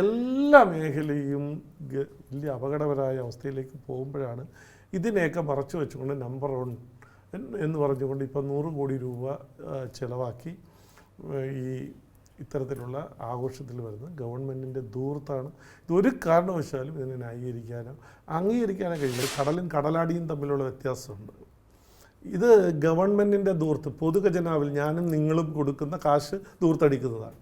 എല്ലാ മേഖലയും വലിയ അപകടകരമായ അവസ്ഥയിലേക്ക് പോകുമ്പോഴാണ് ഇതിനെയൊക്കെ മറച്ചു വെച്ചുകൊണ്ട് നമ്പർ വൺ എന്ന് പറഞ്ഞുകൊണ്ട് ഇപ്പം നൂറ് കോടി രൂപ ചിലവാക്കി ഈ ഇത്തരത്തിലുള്ള ആഘോഷത്തിൽ വരുന്ന ഗവൺമെന്റിന്റെ ദൂർത്താണ് ഇതൊരു കാരണവശാലും ഇതിനെ ന്യായീകരിക്കാനോ അംഗീകരിക്കാനോ കഴിയില്ല. കടലും കടലാടിയും തമ്മിലുള്ള വ്യത്യാസമുണ്ട്. ഇത് ഗവൺമെന്റിന്റെ ദൂർത്ത് പൊതുഖജനാവിൽ ഞാനും നിങ്ങളും കൊടുക്കുന്ന കാശ് ദൂർത്തടിക്കുന്നതാണ്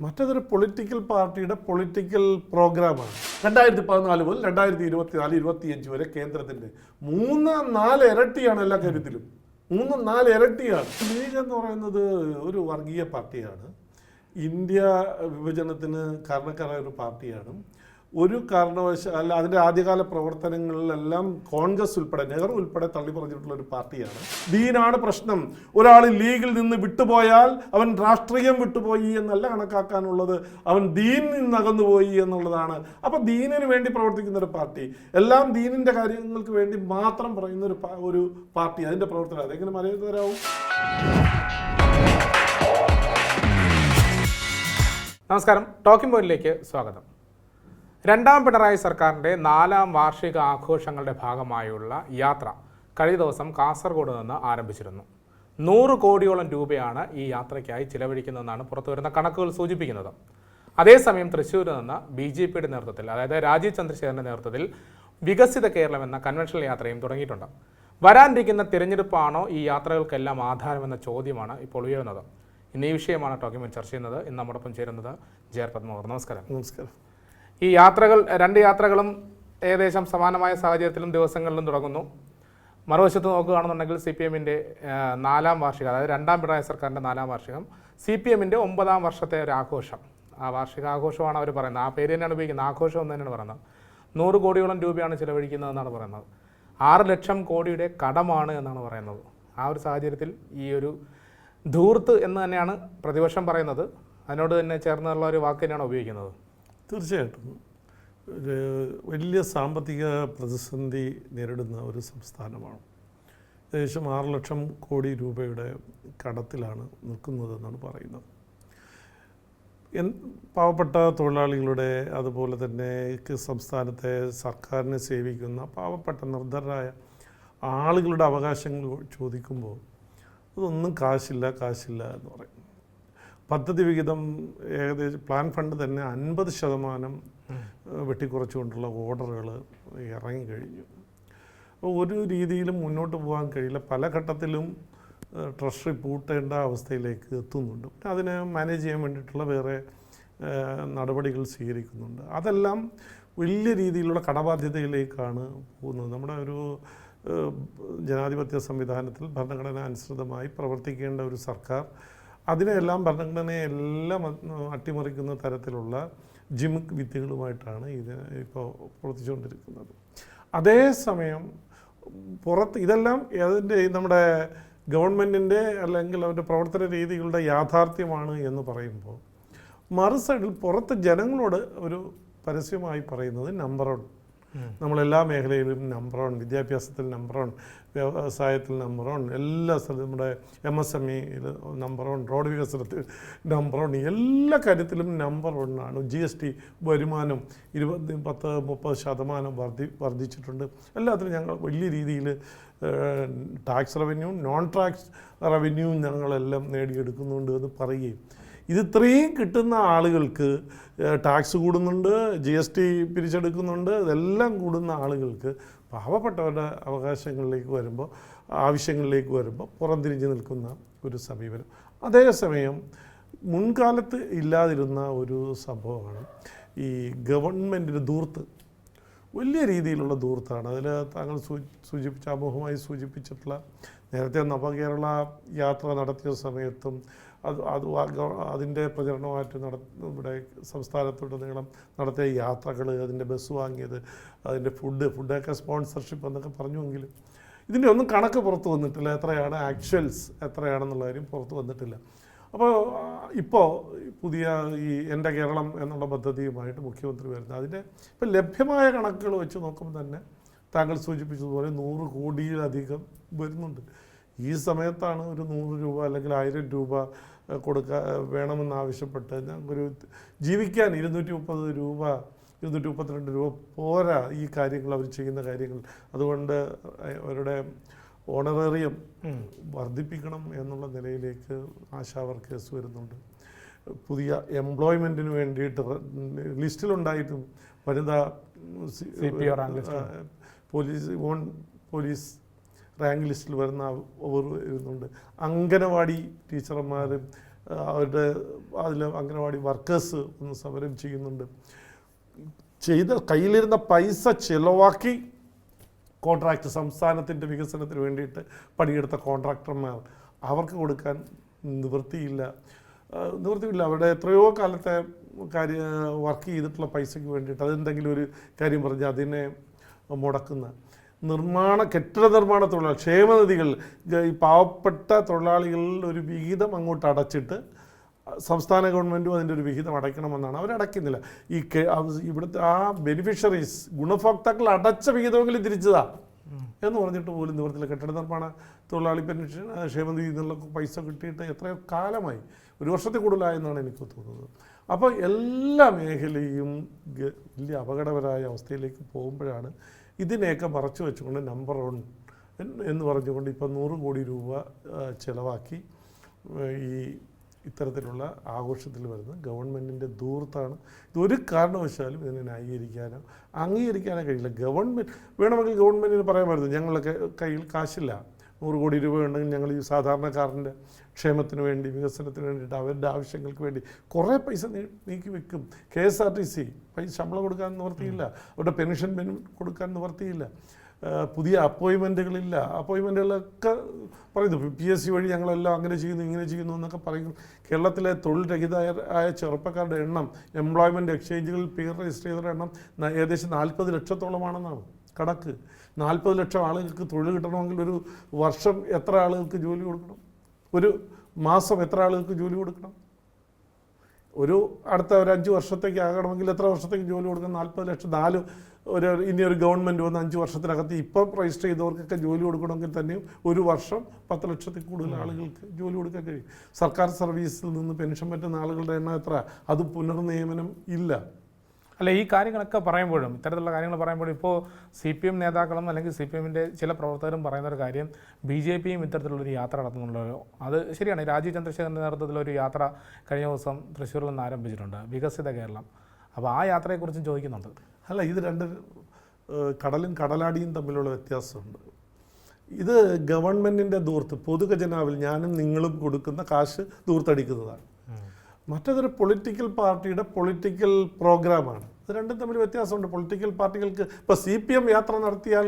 മറ്റതൊരു പൊളിറ്റിക്കൽ പാർട്ടിയുടെ പൊളിറ്റിക്കൽ പ്രോഗ്രാമാണ് രണ്ടായിരത്തി പതിനാല് മുതൽ രണ്ടായിരത്തി ഇരുപത്തി നാല് ഇരുപത്തിയഞ്ച് വരെ കേന്ദ്രത്തിന്റെ മൂന്ന് നാല് ഇരട്ടിയാണ് എല്ലാ കാര്യത്തിലും. മൂന്ന് നാല് ഇരട്ടിയാണ്. ലീഗ് എന്ന് പറയുന്നത് ഒരു വർഗീയ പാർട്ടിയാണ്. ഇന്ത്യ വിഭജനത്തിന് കാരണക്കാരായ ഒരു പാർട്ടിയാണ്. ഒരു കാരണവശാൽ അതിന്റെ ആദ്യകാല പ്രവർത്തനങ്ങളിലെല്ലാം കോൺഗ്രസ് ഉൾപ്പെടെ നെഹ്റു ഉൾപ്പെടെ തള്ളി പറഞ്ഞിട്ടുള്ള ഒരു പാർട്ടിയാണ്. ദീനാണ് പ്രശ്നം. ഒരാൾ ലീഗിൽ നിന്ന് വിട്ടുപോയാൽ അവൻ രാഷ്ട്രീയം വിട്ടുപോയി എന്നല്ല കണക്കാക്കാനുള്ളത്. അവൻ ദീനിൽ നിന്ന് അകന്നുപോയി എന്നുള്ളതാണ്. അപ്പം ദീനിന് വേണ്ടി പ്രവർത്തിക്കുന്ന ഒരു പാർട്ടി. എല്ലാം ദീനിന്റെ കാര്യങ്ങൾക്ക് വേണ്ടി മാത്രം പറയുന്ന ഒരു ഒരു പാർട്ടി. അതിന്റെ പ്രവർത്തനം അതെങ്ങനെ മലയാളത്തരാവും നമസ്കാരം. ടോക്കിംഗ് പോയിന്റിലേക്ക് സ്വാഗതം. രണ്ടാം പിണറായി സർക്കാരിന്റെ നാലാം വാർഷിക ആഘോഷങ്ങളുടെ ഭാഗമായുള്ള യാത്ര കഴിഞ്ഞ ദിവസം കാസർഗോഡ് നിന്ന് ആരംഭിച്ചിരുന്നു. നൂറ് കോടിയോളം രൂപയാണ് ഈ യാത്രയ്ക്കായി ചിലവഴിക്കുന്നതെന്നാണ് പുറത്തുവരുന്ന കണക്കുകൾ സൂചിപ്പിക്കുന്നത്. അതേസമയം തൃശ്ശൂരിൽ നിന്ന് ബി ജെ പിയുടെ നേതൃത്വത്തിൽ അതായത് രാജീവ് ചന്ദ്രശേഖരന്റെ നേതൃത്വത്തിൽ വികസിത കേരളം എന്ന കൺവെൻഷണൽ യാത്രയും തുടങ്ങിയിട്ടുണ്ട്. വരാനിരിക്കുന്ന തിരഞ്ഞെടുപ്പാണോ ഈ യാത്രകൾക്കെല്ലാം ആധാരമെന്ന ചോദ്യമാണ് ഇപ്പോൾ ഉയരുന്നത്. ഇന്ന് ഈ വിഷയമാണ് ടോക്യുമെന്റ് ചർച്ച ചെയ്യുന്നത്. ഇന്ന് നമ്മോടൊപ്പം ചേരുന്നത് ജയർ പത്മകുമാർ. നമസ്കാരം. നമസ്കാരം. ഈ യാത്രകൾ രണ്ട് യാത്രകളും ഏകദേശം സമാനമായ സാഹചര്യത്തിലും ദിവസങ്ങളിലും തുടങ്ങുന്നു. മറുവശത്ത് നോക്കുകയാണെന്നുണ്ടെങ്കിൽ സി പി എമ്മിന്റെ നാലാം വാർഷികം അതായത് രണ്ടാം പിണറായി സർക്കാരിന്റെ നാലാം വാർഷികം സി പി എമ്മിന്റെ ഒമ്പതാം വർഷത്തെ ഒരു ആഘോഷം. ആ വാർഷികാഘോഷമാണ് അവർ പറയുന്നത്. ആ പേര് തന്നെയാണ് ഉപയോഗിക്കുന്നത്. ആഘോഷം എന്ന് തന്നെയാണ് പറയുന്നത്. നൂറ് കോടിയോളം രൂപയാണ് ചിലവഴിക്കുന്നതെന്നാണ് പറയുന്നത്. ആറ് ലക്ഷം കോടിയുടെ കടമാണ് എന്നാണ് പറയുന്നത്. ആ ഒരു സാഹചര്യത്തിൽ ഈ ഒരു ധൂർത്ത് എന്ന് തന്നെയാണ് പ്രതിപക്ഷം പറയുന്നത്. അതിനോട് തന്നെ ചേർന്നുള്ള ഒരു വാക്ക് തന്നെയാണ് ഉപയോഗിക്കുന്നത്. തീർച്ചയായിട്ടും. ഒരു വലിയ സാമ്പത്തിക പ്രതിസന്ധി നേരിടുന്ന ഒരു സംസ്ഥാനമാണ്. ഏകദേശം ആറ് ലക്ഷം കോടി രൂപയുടെ കടത്തിലാണ് നിൽക്കുന്നതെന്നാണ് പറയുന്നത്. എൻ പാവപ്പെട്ട തൊഴിലാളികളുടെ അതുപോലെ തന്നെ സംസ്ഥാനത്തെ സർക്കാരിനെ സേവിക്കുന്ന പാവപ്പെട്ട നിർദ്ധരായ ആളുകളുടെ അവകാശങ്ങൾ ചോദിക്കുമ്പോൾ അതൊന്നും കാശില്ല കാശില്ല എന്ന് പറയും. പദ്ധതി വിഹിതം ഏകദേശം പ്ലാൻ ഫണ്ട് തന്നെ അൻപത് ശതമാനം വെട്ടിക്കുറച്ചുകൊണ്ടുള്ള ഓർഡറുകൾ ഇറങ്ങിക്കഴിഞ്ഞു. അപ്പോൾ ഒരു രീതിയിലും മുന്നോട്ട് പോകാൻ കഴിയില്ല. പല ഘട്ടത്തിലും ട്രഷറി പൂട്ടേണ്ട അവസ്ഥയിലേക്ക് എത്തുന്നുണ്ട്. പിന്നെ അതിനെ മാനേജ് ചെയ്യാൻ വേണ്ടിയിട്ടുള്ള വേറെ നടപടികൾ സ്വീകരിക്കുന്നുണ്ട്. അതെല്ലാം വലിയ രീതിയിലുള്ള കടബാധ്യതയിലേക്കാണ് പോകുന്നത്. നമ്മുടെ ഒരു ജനാധിപത്യ സംവിധാനത്തിൽ ഭരണഘടന അനുസൃതമായി പ്രവർത്തിക്കേണ്ട ഒരു സർക്കാർ അതിനെല്ലാം ഭരണഘടനയെല്ലാം അട്ടിമറിക്കുന്ന തരത്തിലുള്ള ജിമിക് വിദ്യകളുമായിട്ടാണ് ഇത് ഇപ്പോൾ പ്രവർത്തിച്ചുകൊണ്ടിരിക്കുന്നത്. അതേസമയം പുറത്ത് ഇതെല്ലാം അതിന്റെ നമ്മുടെ ഗവൺമെന്റിന്റെ അല്ലെങ്കിൽ അവരുടെ പ്രവർത്തന രീതികളുടെ യാഥാർത്ഥ്യമാണ് എന്ന് പറയുമ്പോൾ മറു സൈഡിൽ പുറത്ത് ജനങ്ങളോട് ഒരു പരസ്യമായി പറയുന്നത് നമ്പർ നമ്മളെല്ലാ മേഖലയിലും നമ്പർ വൺ വിദ്യാഭ്യാസത്തിൽ നമ്പർ വൺ വ്യവസായത്തിൽ നമ്പർ വൺ എല്ലാ സ്ഥലത്തും നമ്മുടെ എം എസ് എം ഇയിൽ നമ്പർ വൺ റോഡ് വികസനത്തിൽ നമ്പർ വൺ എല്ലാ കാര്യത്തിലും നമ്പർ വൺ ആണ്. ജി എസ് ടി വരുമാനം ഇരുപത് പത്ത് മുപ്പത് ശതമാനം വർദ്ധി വർദ്ധിച്ചിട്ടുണ്ട്. എല്ലാത്തിലും ഞങ്ങൾ വലിയ രീതിയിൽ tax revenue non tax revenue ഞങ്ങളെല്ലാം നേടിയെടുക്കുന്നുണ്ട് എന്ന് പറയുകയും ഇത് ഇത്രയും കിട്ടുന്ന ആളുകൾക്ക് ടാക്സ് കൂടുന്നുണ്ട് ജി എസ് ടി പിരിച്ചെടുക്കുന്നുണ്ട് ഇതെല്ലാം കൂടുന്ന ആളുകൾക്ക് പാവപ്പെട്ടവരുടെ അവകാശങ്ങളിലേക്ക് വരുമ്പോൾ ആവശ്യങ്ങളിലേക്ക് വരുമ്പോൾ പുറംതിരിഞ്ഞ് നിൽക്കുന്ന ഒരു സമീപനം അതേസമയം മുൻകാലത്ത് ഇല്ലാതിരുന്ന ഒരു സംഭവമാണ് ഈ ഗവൺമെന്റിന് ദൂർത്ത് വലിയ രീതിയിലുള്ള ദൂർത്താണ് അതിൽ താങ്കൾ സൂചിപ്പിച്ച അമോഹമായി സൂചിപ്പിച്ചിട്ടുള്ള നേരത്തെ നവകേരള യാത്ര നടത്തിയ സമയത്തും അത് അത് അതിന്റെ പ്രചരണമായിട്ട് നട ഇവിടെ സംസ്ഥാനത്തുടനീളം നടത്തിയ യാത്രകൾ അതിന്റെ ബസ് വാങ്ങിയത് അതിന്റെ ഫുഡ് ഫുഡൊക്കെ സ്പോൺസർഷിപ്പ് എന്നൊക്കെ പറഞ്ഞുവെങ്കിലും ഇതിന്റെ ഒന്നും കണക്ക് പുറത്ത് വന്നിട്ടില്ല. എത്രയാണ് ആക്ച്വൽസ് എത്രയാണെന്നുള്ള കാര്യം പുറത്ത് വന്നിട്ടില്ല. അപ്പോൾ ഇപ്പോൾ പുതിയ ഈ എന്റെ കേരളം എന്നുള്ള പദ്ധതിയുമായിട്ട് മുഖ്യമന്ത്രി വരുന്നത്. അതിന്റെ ഇപ്പം ലഭ്യമായ കണക്കുകൾ വെച്ച് നോക്കുമ്പോൾ തന്നെ താങ്കൾ സൂചിപ്പിച്ചതുപോലെ നൂറ് കോടിയിലധികം വരുന്നുണ്ട്. ഈ സമയത്താണ് ഒരു നൂറ് രൂപ അല്ലെങ്കിൽ ആയിരം രൂപ കൊടുക്കാ വേണമെന്നാവശ്യപ്പെട്ട് ഒരു ജീവിക്കാൻ ഇരുന്നൂറ്റി മുപ്പത് രൂപ ഇരുന്നൂറ്റി മുപ്പത്തിരണ്ട് രൂപ പോരാ ഈ കാര്യങ്ങൾ അവർ ചെയ്യുന്ന കാര്യങ്ങൾ. അതുകൊണ്ട് അവരുടെ ഓണറേറിയം വർദ്ധിപ്പിക്കണം എന്നുള്ള നിലയിലേക്ക് ആശാ വർക്കേഴ്സ് വരുന്നുണ്ട്. പുതിയ എംപ്ലോയ്മെന്റിന് വേണ്ടിയിട്ട് ലിസ്റ്റിലുണ്ടായിട്ടും വനിതാ. പോലീസ് ഓൺ പോലീസ് റാങ്ക് ലിസ്റ്റിൽ വരുന്ന അവർ വരുന്നുണ്ട്. അംഗനവാടി ടീച്ചർമാരും അവരുടെ അതിൽ അംഗനവാടി വർക്കേഴ്സ് ഒന്ന് സമരം ചെയ്യുന്നുണ്ട്. ചെയ്ത കയ്യിലിരുന്ന പൈസ ചിലവാക്കി കോൺട്രാക്ട് സംസ്ഥാനത്തിന്റെ വികസനത്തിന് വേണ്ടിയിട്ട് പണിയെടുത്ത കോൺട്രാക്ടർമാർ. അവർക്ക് കൊടുക്കാൻ നിവൃത്തിയില്ല. നിവൃത്തിയില്ല. അവരുടെ എത്രയോ കാലത്തെ കാര്യ വർക്ക് ചെയ്തിട്ടുള്ള പൈസയ്ക്ക് വേണ്ടിയിട്ട് അതെന്തെങ്കിലും ഒരു കാര്യം പറഞ്ഞ് അതിനെ മുടക്കുന്ന. നിർമ്മാണ കെട്ടിട നിർമ്മാണ തൊഴിലാളി ക്ഷേമനിധികൾ ഈ പാവപ്പെട്ട തൊഴിലാളികളുടെ ഒരു വിഹിതം അങ്ങോട്ട് അടച്ചിട്ട് സംസ്ഥാന ഗവൺമെന്റും അതിന്റെ ഒരു വിഹിതം അടയ്ക്കണമെന്നാണ്. അവരടയ്ക്കുന്നില്ല ഈ ഇവിടുത്തെ ആ ബെനിഫിഷ്യറീസ് ഗുണഭോക്താക്കൾ അടച്ച വിഹിതമെങ്കിലും തിരിച്ചതാ എന്ന് പറഞ്ഞിട്ട് പോലും നിവർത്തില്ല കെട്ടിട നിർമ്മാണ തൊഴിലാളി പെൻഷൻ ക്ഷേമനിധി എന്നുള്ള പൈസ കിട്ടിയിട്ട് എത്രയോ കാലമായി ഒരു വർഷത്തിൽ കൂടുതലായെന്നാണ് എനിക്ക് തോന്നുന്നത്. അപ്പോൾ എല്ലാ മേഖലയും വലിയ അപകടകരമായ അവസ്ഥയിലേക്ക് പോകുമ്പോഴാണ് ഇതിനെയൊക്കെ മറച്ചു വെച്ചുകൊണ്ട് നമ്പർ വൺ എന്ന് പറഞ്ഞുകൊണ്ട് ഇപ്പം നൂറ് കോടി രൂപ ചിലവാക്കി ഈ ഇത്തരത്തിലുള്ള ആഘോഷത്തിൽ വരുന്ന ഗവൺമെന്റിന്റെ ദൂർത്താണ് ഇതൊരു കാരണവശാലും ഇതിനെ ന്യായീകരിക്കാനോ അംഗീകരിക്കാനോ കഴിയില്ല. ഗവൺമെന്റ് വേണമെങ്കിൽ ഗവൺമെന്റിന് പറയാമായിരുന്നു ഞങ്ങളൊക്കെ കയ്യിൽ കാശില്ല. നൂറ് കോടി രൂപ ഉണ്ടെങ്കിൽ ഞങ്ങൾ ഈ സാധാരണക്കാരന്റെ ക്ഷേമത്തിന് വേണ്ടി വികസനത്തിന് വേണ്ടിയിട്ട് അവരുടെ ആവശ്യങ്ങൾക്ക് വേണ്ടി കുറേ പൈസ നീക്കി വെക്കും. K S R T C പൈസ ശമ്പളം കൊടുക്കാൻ നിവർത്തിയില്ല. അവരുടെ പെൻഷൻ കൊടുക്കാൻ നിവർത്തിയില്ല. പുതിയ അപ്പോയിൻമെന്റുകളില്ല. അപ്പോയിൻമെന്റുകളൊക്കെ പറയുന്നു. പി എസ് സി വഴി ഞങ്ങളെല്ലാം അങ്ങനെ ചെയ്യുന്നു ഇങ്ങനെ ചെയ്യുന്നു എന്നൊക്കെ പറയുന്നു. കേരളത്തിലെ തൊഴിൽ രഹിതരായ ആയ ചെറുപ്പക്കാരുടെ എണ്ണം എംപ്ലോയ്മെന്റ് എക്സ്ചേഞ്ചുകളിൽ പേർ രജിസ്റ്റർ ചെയ്തവരുടെ എണ്ണം ഏകദേശം നാൽപ്പത് ലക്ഷത്തോളമാണെന്നാണ് കണക്ക്. നാൽപ്പത് ലക്ഷം ആളുകൾക്ക് തൊഴിൽ കിട്ടണമെങ്കിൽ ഒരു വർഷം എത്ര ആളുകൾക്ക് ജോലി കൊടുക്കണം? ഒരു മാസം എത്ര ആളുകൾക്ക് ജോലി കൊടുക്കണം? ഒരു അടുത്ത ഒരു അഞ്ച് വർഷത്തേക്ക് ആകണമെങ്കിൽ എത്ര വർഷത്തേക്ക് ജോലി കൊടുക്കണം? നാൽപ്പത് ലക്ഷം. നാല് ഒരു ഇനി ഒരു ഗവൺമെന്റ് വന്ന് അഞ്ച് വർഷത്തിനകത്ത് ഇപ്പം രജിസ്റ്റർ ചെയ്തവർക്കൊക്കെ ജോലി കൊടുക്കണമെങ്കിൽ തന്നെയും ഒരു വർഷം പത്ത് ലക്ഷത്തിൽ കൂടുതൽ ആളുകൾക്ക് ജോലി കൊടുക്കാൻ കഴിയും. സർക്കാർ സർവീസിൽ നിന്ന് പെൻഷൻ പറ്റുന്ന ആളുകളുടെ എണ്ണം എത്ര അത് പുനർനിയമനം ഇല്ല. അല്ല ഈ കാര്യങ്ങളൊക്കെ പറയുമ്പോഴും ഇത്തരത്തിലുള്ള കാര്യങ്ങൾ പറയുമ്പോഴും ഇപ്പോൾ സി പി എം നേതാക്കളും അല്ലെങ്കിൽ സി പി എമ്മിന്റെ ചില പ്രവർത്തകരും പറയുന്ന ഒരു കാര്യം ബി ജെ പിയും ഇത്തരത്തിലുള്ളൊരു യാത്ര നടത്തുന്നുണ്ടല്ലോ. അത് ശരിയാണ്. രാജീവ് ചന്ദ്രശേഖരന്റെ നേതൃത്വത്തിലൊരു യാത്ര കഴിഞ്ഞ ദിവസം തൃശ്ശൂരിൽ നിന്ന് ആരംഭിച്ചിട്ടുണ്ട് വികസിത കേരളം. അപ്പോൾ ആ യാത്രയെക്കുറിച്ചും ചോദിക്കുന്നുണ്ട്. അല്ല ഇത് രണ്ട് കടലും കടലാടിയും തമ്മിലുള്ള വ്യത്യാസമുണ്ട്. ഇത് ഗവൺമെന്റിന്റെ ദൂർത്ത് പൊതുഖജനാവിൽ ഞാനും നിങ്ങളും കൊടുക്കുന്ന കാശ് ദൂർത്തടിക്കുന്നതാണ്. മറ്റേതൊരു പൊളിറ്റിക്കൽ പാർട്ടിയുടെ പൊളിറ്റിക്കൽ പ്രോഗ്രാമാണ് ഇത് രണ്ടും തമ്മിൽ വ്യത്യാസമുണ്ട്. പൊളിറ്റിക്കൽ പാർട്ടികൾക്ക് ഇപ്പോൾ സി പി എം യാത്ര നടത്തിയാൽ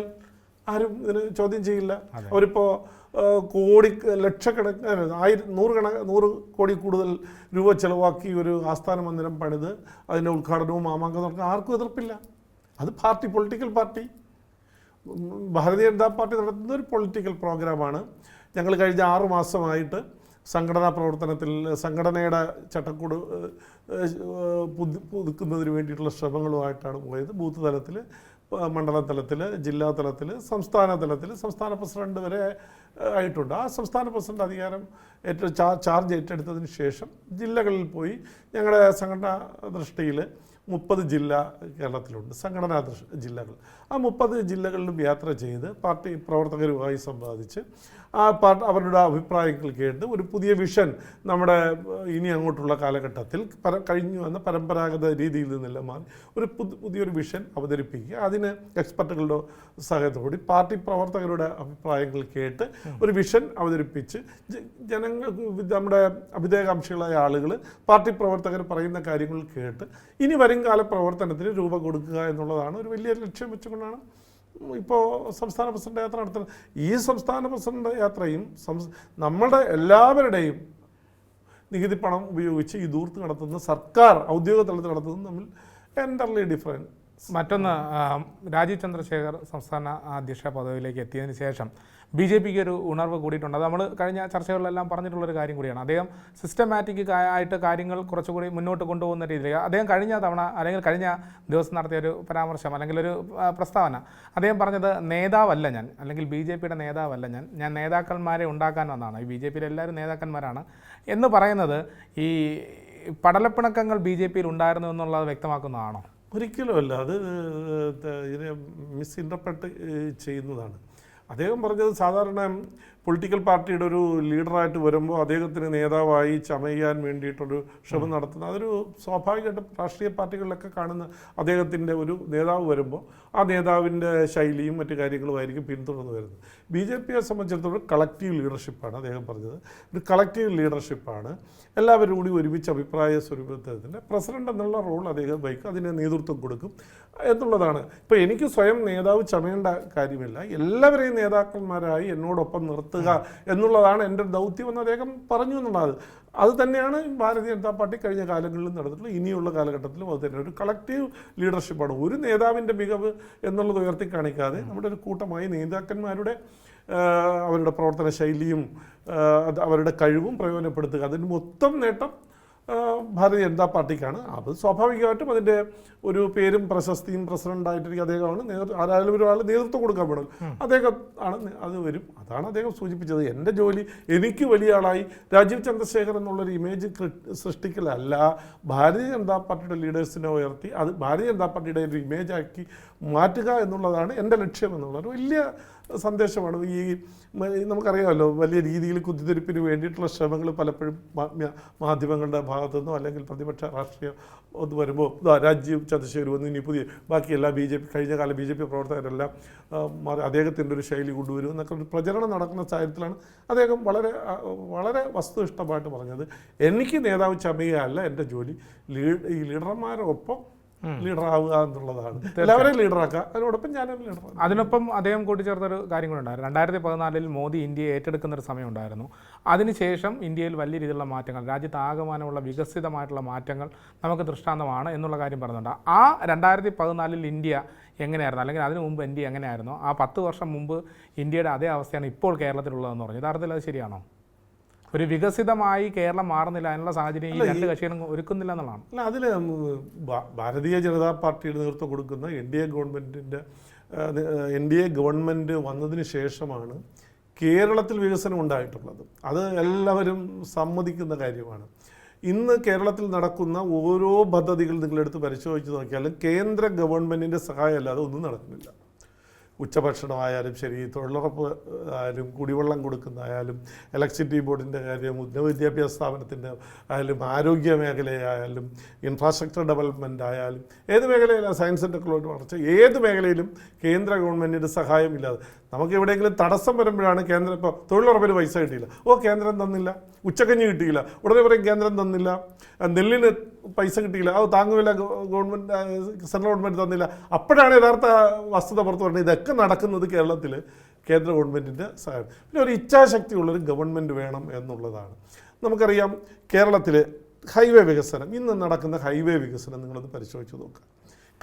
ആരും ഇതിന് ചോദ്യം ചെയ്യില്ല. അവരിപ്പോൾ കോടി ലക്ഷക്കണക്കിന് ആയിരം നൂറ് കണ നൂറ് കോടി കൂടുതൽ രൂപ ചെലവാക്കി ഒരു ആസ്ഥാന മന്ദിരം പണിത് അതിന്റെ ഉദ്ഘാടനവും മാമാങ്കം നടക്കുന്ന ആർക്കും എതിർപ്പില്ല. അത് പാർട്ടി പൊളിറ്റിക്കൽ പാർട്ടി ഭാരതീയ ജനതാ പാർട്ടി നടത്തുന്ന ഒരു പൊളിറ്റിക്കൽ പ്രോഗ്രാമാണ് ഞങ്ങൾ കഴിഞ്ഞ ആറു മാസമായിട്ട് സംഘടനാ പ്രവർത്തനത്തിൽ സംഘടനയുടെ ചട്ടക്കൂട് പുതു- പുതുക്കുന്നതിന് വേണ്ടിയിട്ടുള്ള ശ്രമങ്ങളുമായിട്ടാണ് പോയത്. ബൂത്ത് തലത്തിൽ മണ്ഡല തലത്തിൽ ജില്ലാ തലത്തിൽ സംസ്ഥാന തലത്തിൽ സംസ്ഥാന പ്രസിഡന്റ് വരെ ആയിട്ടുണ്ട്. ആ സംസ്ഥാന പ്രസിഡന്റ് അധികാരം ഏറ്റ ചാർജ് ഏറ്റെടുത്തതിന് ശേഷം ജില്ലകളിൽ പോയി ഞങ്ങളുടെ സംഘടനാ ദൃഷ്ടിയിൽ മുപ്പത് ജില്ല കേരളത്തിലുണ്ട്. സംഘടനാ ജില്ലകൾ. ആ മുപ്പത് ജില്ലകളിലും യാത്ര ചെയ്ത് പാർട്ടി പ്രവർത്തകരുമായി സംവാദിച്ച് ആ പാർട്ട് അവരുടെ അഭിപ്രായങ്ങൾ കേട്ട് ഒരു പുതിയ വിഷൻ നമ്മുടെ ഇനി അങ്ങോട്ടുള്ള കാലഘട്ടത്തിൽ പര കഴിഞ്ഞു വന്ന പരമ്പരാഗത രീതിയിൽ നിന്നെല്ലാം മാറി ഒരു പുതു പുതിയൊരു വിഷൻ അവതരിപ്പിക്കുക. അതിന് എക്സ്പെർട്ടുകളുടെ സഹായത്തോടെ പാർട്ടി പ്രവർത്തകരുടെ അഭിപ്രായങ്ങൾ കേട്ട് ഒരു വിഷൻ അവതരിപ്പിച്ച് ജനങ്ങൾ നമ്മുടെ അഭിതേകാംക്ഷികളായ ആളുകൾ പാർട്ടി പ്രവർത്തകർ പറയുന്ന കാര്യങ്ങൾ കേട്ട് ഇനി വരും കാല പ്രവർത്തനത്തിന് രൂപം കൊടുക്കുക എന്നുള്ളതാണ് ഒരു വലിയ ലക്ഷ്യം വെച്ചുകൊണ്ടാണ് ഇപ്പോൾ സംസ്ഥാന പ്രസിഡന്റ് യാത്ര നടത്തുന്നത് ഈ സംസ്ഥാന പ്രസിഡന്റ് യാത്രയും നമ്മുടെ എല്ലാവരുടെയും നികുതി പണം ഉപയോഗിച്ച് ഈ ദൂർത്ത് നടത്തുന്ന സർക്കാർ ഔദ്യോഗിക തലത്തിൽ നടത്തുന്നത് തമ്മിൽ എന്റർലി ഡിഫറെന്റ് മറ്റൊന്ന് രാജീവ് ചന്ദ്രശേഖർ സംസ്ഥാന അധ്യക്ഷ പദവിയിലേക്ക് എത്തിയതിന് ശേഷം ബി ജെ പിക്ക് ഒരു ഉണർവ് കൂടിയിട്ടുണ്ട്. അത് നമ്മൾ കഴിഞ്ഞ ചർച്ചകളിലെല്ലാം പറഞ്ഞിട്ടുള്ളൊരു കാര്യം കൂടിയാണ്. അദ്ദേഹം സിസ്റ്റമാറ്റിക് ആയിട്ട് കാര്യങ്ങൾ കുറച്ചുകൂടി മുന്നോട്ട് കൊണ്ടുപോകുന്ന രീതിയിൽ അദ്ദേഹം കഴിഞ്ഞ തവണ അല്ലെങ്കിൽ കഴിഞ്ഞ ദിവസം നടത്തിയ ഒരു പരാമർശം അല്ലെങ്കിൽ ഒരു പ്രസ്താവന അദ്ദേഹം പറഞ്ഞത് നേതാവല്ല ഞാൻ അല്ലെങ്കിൽ ബി ജെ പിയുടെ നേതാവല്ല ഞാൻ ഞാൻ നേതാക്കന്മാരെ ഉണ്ടാക്കാൻ വന്നതാണ്. ഈ ബി ജെ പിയിലെ എല്ലാവരും നേതാക്കന്മാരാണ് എന്ന് പറയുന്നത് ഈ പടലപ്പിണക്കങ്ങൾ ബി ജെ പിയിൽ ഉണ്ടായിരുന്നു എന്നുള്ളത് വ്യക്തമാക്കുന്നതാണോ? ഒരിക്കലുമല്ല അത് ഇതിനെ മിസ്ഇന്റർപ്രട്ട് ചെയ്യുന്നതാണ്. അദ്ദേഹം പറഞ്ഞത് സാധാരണ പൊളിറ്റിക്കൽ പാർട്ടിയുടെ ഒരു ലീഡറായിട്ട് വരുമ്പോൾ അദ്ദേഹത്തിന് നേതാവായി ചമയാൻ വേണ്ടിയിട്ടൊരു ശ്രമം നടത്തുന്ന അതൊരു സ്വാഭാവികമായിട്ടും രാഷ്ട്രീയ പാർട്ടികളിലൊക്കെ കാണുന്ന അദ്ദേഹത്തിന്റെ ഒരു നേതാവ് വരുമ്പോൾ ആ നേതാവിന്റെ ശൈലിയും മറ്റു കാര്യങ്ങളുമായിരിക്കും പിന്തുടർന്ന് വരുന്നത്. ബി ജെ പിയെ സംബന്ധിച്ചിടത്തോളം കളക്റ്റീവ് ലീഡർഷിപ്പാണ് അദ്ദേഹം പറഞ്ഞത്. ഒരു കളക്റ്റീവ് ലീഡർഷിപ്പാണ് എല്ലാവരും കൂടി ഒരുമിച്ച് അഭിപ്രായ സ്വരൂപത്തിന്റെ പ്രസിഡന്റ് എന്നുള്ള റോൾ അദ്ദേഹം വഹിക്കും. അതിന് നേതൃത്വം കൊടുക്കും എന്നുള്ളതാണ്. ഇപ്പോൾ എനിക്ക് സ്വയം നേതാവ് ചമയേണ്ട കാര്യമില്ല. എല്ലാവരെയും നേതാക്കന്മാരായി എന്നോടൊപ്പം നിർത്തുക എന്നുള്ളതാണ് എന്റെ ദൗത്യം എന്ന് അദ്ദേഹം പറഞ്ഞു എന്നുള്ളത് അത് തന്നെയാണ് ഭാരതീയ ജനതാ പാർട്ടി കഴിഞ്ഞ കാലങ്ങളിലും നടന്നിട്ടുള്ളത് ഇനിയുള്ള കാലഘട്ടത്തിലും അത് തന്നെ ഒരു കളക്റ്റീവ് ലീഡർഷിപ്പാണ് ഒരു നേതാവിന്റെ മികവ് എന്നുള്ളത് ഉയർത്തി കാണിക്കാതെ നമ്മുടെ ഒരു കൂട്ടമായി നേതാക്കന്മാരുടെ അവരുടെ പ്രവർത്തന ശൈലിയും അവരുടെ കഴിവും പ്രയോജനപ്പെടുത്തുക. അതിന് മൊത്തം നേട്ടം ഭാരതീയ ജനതാ പാർട്ടിക്കാണ്. അത് സ്വാഭാവികമായിട്ടും അതിന്റെ ഒരു പേരും പ്രശസ്തിയും പ്രസിഡന്റായിട്ടിരിക്കും അദ്ദേഹമാണ്. നേതൃ ആരായാലും ഒരാൾ നേതൃത്വം കൊടുക്കാൻ പാടും അദ്ദേഹം ആണ് അത് വരും. അതാണ് അദ്ദേഹം സൂചിപ്പിച്ചത്. എന്റെ ജോലി എനിക്ക് വലിയ ആളായി രാജീവ് ചന്ദ്രശേഖർ എന്നുള്ളൊരു ഇമേജ് സൃഷ്ടിക്കലല്ല. ഭാരതീയ ജനതാ പാർട്ടിയുടെ ലീഡേഴ്സിനെ ഉയർത്തി അത് ഭാരതീയ ജനതാ പാർട്ടിയുടെ ഒരു ഇമേജാക്കി മാറ്റുക എന്നുള്ളതാണ് എന്റെ ലക്ഷ്യം എന്നുള്ളത് വലിയ സന്ദേശമാണ്. ഈ നമുക്കറിയാമല്ലോ വലിയ രീതിയിൽ കുത്തിത്തിരിപ്പിന് വേണ്ടിയിട്ടുള്ള ശ്രമങ്ങൾ പലപ്പോഴും മാധ്യമങ്ങളുടെ ഭാഗത്തു നിന്നോ അല്ലെങ്കിൽ പ്രതിപക്ഷ രാഷ്ട്രീയം ഒന്ന് വരുമ്പോൾ രാജ്യം ചന്ദ്രശേഖർ വന്ന് ഇനി പുതിയ ബാക്കി എല്ലാ ബി ജെ പി കഴിഞ്ഞ കാല ബി ജെ പി പ്രവർത്തകരെല്ലാം അദ്ദേഹത്തിന്റെ ഒരു ശൈലി കൊണ്ടുവരും എന്നൊക്കെ ഒരു പ്രചരണം നടക്കുന്ന സാഹചര്യത്തിലാണ് അദ്ദേഹം വളരെ വളരെ വസ്തുനിഷ്ഠമായിട്ട് പറഞ്ഞത്. എനിക്ക് നേതാവ് ചമയല്ല എന്റെ ജോലി. ലീഡ് ഈ ലീഡർമാരൊപ്പം ലീഡറാവുക എന്നുള്ളതാണ്. എല്ലാവരെയും ലീഡറാക്കുക. അതിനോടൊപ്പം ഞാനും ലീഡർ അതിനൊപ്പം അദ്ദേഹം കൂട്ടിച്ചേർത്തൊരു കാര്യം കൂടെ ഉണ്ടായിരുന്നു രണ്ടായിരത്തി പതിനാലിൽ മോദി ഇന്ത്യയെ ഏറ്റെടുക്കുന്ന ഒരു സമയം ഉണ്ടായിരുന്നു അതിനുശേഷം ഇന്ത്യയിൽ വലിയ രീതിയിലുള്ള മാറ്റങ്ങൾ രാജ്യത്ത് ആകമാനമുള്ള വികസിതമായിട്ടുള്ള മാറ്റങ്ങൾ നമുക്ക് ദൃഷ്ടാന്തമാണ് എന്നുള്ള കാര്യം പറയുന്നുണ്ട് ആ രണ്ടായിരത്തി പതിനാലിൽ ഇന്ത്യ എങ്ങനെയായിരുന്നു? അല്ലെങ്കിൽ അതിനു മുമ്പ് ഇന്ത്യ എങ്ങനെയായിരുന്നു? ആ പത്ത് വർഷം മുമ്പ് ഇന്ത്യയുടെ അതേ അവസ്ഥയാണ് ഇപ്പോൾ കേരളത്തിലുള്ളതെന്ന് പറഞ്ഞു. യഥാർത്ഥത്തിൽ അത് ശരിയാണോ? ഒരു വികസിതമായി കേരളം മാറുന്നില്ല അതിനുള്ള സാഹചര്യം ഈ രണ്ട് കക്ഷികളും ഒരുക്കുന്നില്ല എന്നുള്ളതാണ്. അല്ല അതിൽ ഭാരതീയ ജനതാ പാർട്ടിയുടെ നേതൃത്വം കൊടുക്കുന്ന എൻ ഡി എ ഗവൺമെന്റിന്റെ എൻ ഡി എ ഗവൺമെന്റ് വന്നതിന് ശേഷമാണ് കേരളത്തിൽ വികസനം ഉണ്ടായിട്ടുള്ളത്. അത് എല്ലാവരും സമ്മതിക്കുന്ന കാര്യമാണ്. ഇന്ന് കേരളത്തിൽ നടക്കുന്ന ഓരോ പദ്ധതികൾ നിങ്ങളെടുത്ത് പരിശോധിച്ച് നോക്കിയാലും കേന്ദ്ര ഗവൺമെന്റിന്റെ സഹായം അല്ലാതെ ഒന്നും നടക്കുന്നില്ല. ഉച്ചഭക്ഷണമായാലും ശരി തൊഴിലുറപ്പ് ആയാലും കുടിവെള്ളം കൊടുക്കുന്നതായാലും ഇലക്ട്രിസിറ്റി ബോർഡിന്റെ കാര്യം ഉന്നത വിദ്യാഭ്യാസ സ്ഥാപനത്തിന്റെ ആയാലും ആരോഗ്യ മേഖലയായാലും ഇൻഫ്രാസ്ട്രക്ചർ ഡെവലപ്മെന്റ് ആയാലും ഏത് മേഖലയിലും സയൻസ് ആൻഡ് ടെക്നോളജി വളർച്ച? ഏത് മേഖലയിലും കേന്ദ്ര ഗവൺമെന്റിന്റെ സഹായമില്ലാതെ നമുക്ക് എവിടെയെങ്കിലും തടസ്സം വരുമ്പോഴാണ് കേന്ദ്രം ഇപ്പോൾ തൊഴിലുറപ്പിന് പൈസ കിട്ടിയില്ല. ഓ കേന്ദ്രം തന്നില്ല. ഉച്ചക്കഞ്ഞ് കിട്ടിയില്ല. ഉടനെ പറയും കേന്ദ്രം തന്നില്ല. നെല്ലിന് പൈസ കിട്ടിയില്ല. അത് താങ്ങുവില ഗവൺമെന്റ് സെൻട്രൽ ഗവൺമെന്റ് തന്നില്ല. അപ്പോഴാണ് യഥാർത്ഥ വസ്തുത പുറത്തു പറഞ്ഞത് ഇതൊക്കെ നടക്കുന്നത് കേരളത്തിൽ കേന്ദ്ര ഗവൺമെന്റിന്റെ സഹായം പിന്നെ ഒരു ഇച്ഛാശക്തിയുള്ളൊരു ഗവൺമെന്റ് വേണം എന്നുള്ളതാണ്. നമുക്കറിയാം കേരളത്തിൽ ഹൈവേ വികസനം ഇന്ന് നടക്കുന്ന ഹൈവേ വികസനം നിങ്ങളത് പരിശോധിച്ച് നോക്കുക